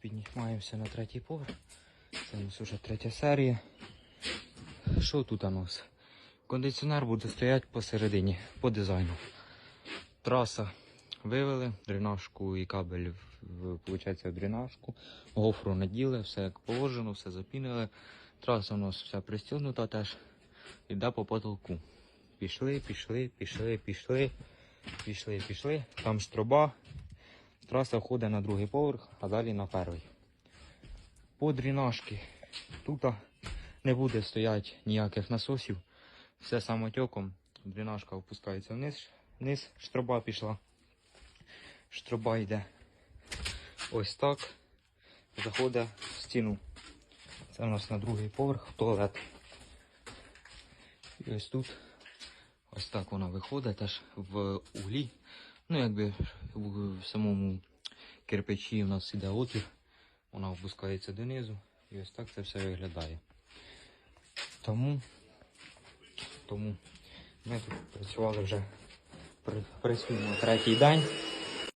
Піднімаємося на третій поверх. Це у нас вже третя серія. Що тут у нас? Кондиціонер буде стояти посередині, по дизайну. Траса вивели, дренажку і кабель, виходить, в дренажку. Гофру наділи, все як положено, все запінили. Траса у нас вся пристігнута теж. Іде по потолку. Пішли, пішли, пішли, пішли, пішли, пішли. Там ж труба. Траса входить на другий поверх, а далі на перший. По дренажки. Тут не буде стояти ніяких насосів. Все самотеком. Дренажка опускається вниз, вниз, штроба пішла. Штроба йде ось так. Заходить в стіну. Це у нас на другий поверх туалет. І ось тут ось так вона виходить теж в углі. Ну, якби в, самому кирпичі у нас іде отвір, вона опускається донизу. І ось так це все виглядає. Тому, тому ми тут працювали вже працюємо третій день.